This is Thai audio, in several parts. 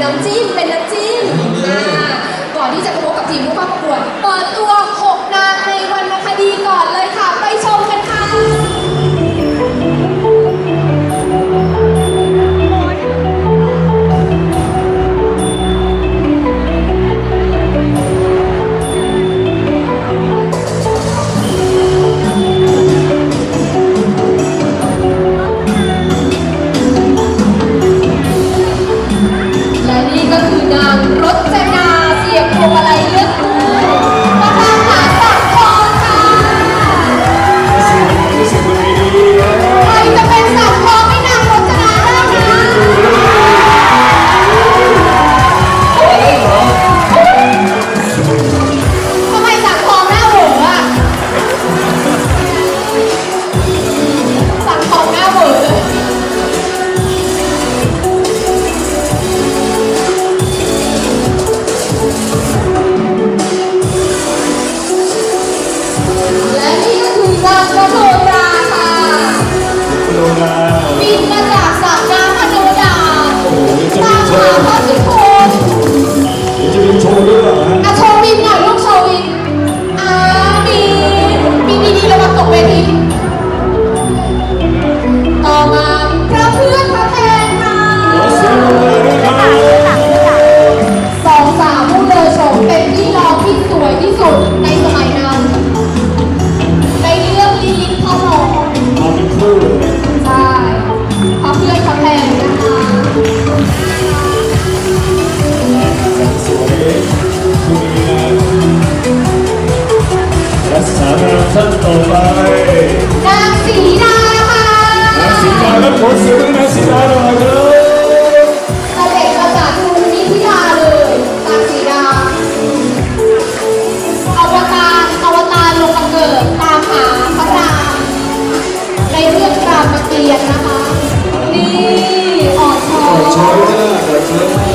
น้ำจิ้มเป็นน้ำ ก็คือนางกระโดราค่ะโลนาบินมาจากสระ ไปนางสีดาค่ะนางสีดาและขอเสียงให้นางสีดาหน่อยครับเด็จมาจากกรุงนิธิดาเลยนางสีดาอวตารอวตารลงมาเกิดตามหาพระรามในเรื่องรามเกียรตินะคะนี่อ่อนช้อขอช้อยยหน้าขอช้อยหน้า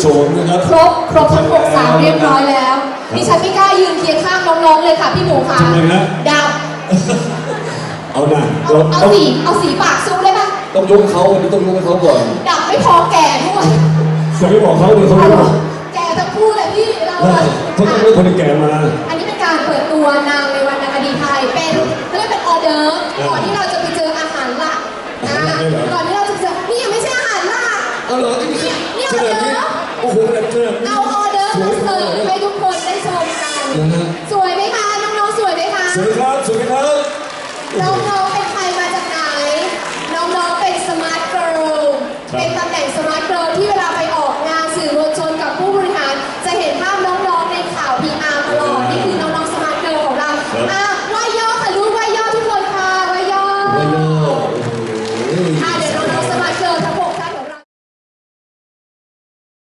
โฉมนะครับ ครบครบทั้งหกสาวเรียบร้อยแล้วดิฉันไม่กล้ายืนเคียงข้างน้องๆเลยค่ะพี่หมูค่ะทำไมฮะดับเอาหน่าเอาเรา เอาต้องสีเอาสีปากสู้ได้ปะต้องยกเขาวันนี้ต้องยกให้เขาก่อน ดับไม่พอแก่ด้วยจะไม่บอกเขาเลยเขาเอาไม่เหรบออกแก่ทั้งคู่เลยพี่เราได้อะเขาต้องเลือกคนที่แก่มา อันนี้เป็นการเปิดตัวนางในวรรณคดีไทยเป็นเขาเรียกเป็นออเดิร์ฟก่อนที่เราจะไปเจออาหารหลักนะก่อนที่เราจะเจอนี่ยังไม่ใช่อาหารหลักเอาเหรอที่นี่เนี่ยขนาดนี้ โอ้โหเดิดเอาออเดอร์มาเสิร์ฟให้ทุกคนได้ชมกัน สวยไหมคะ น้องๆ สวยไหมคะสวยครับสวยครับ เราเรา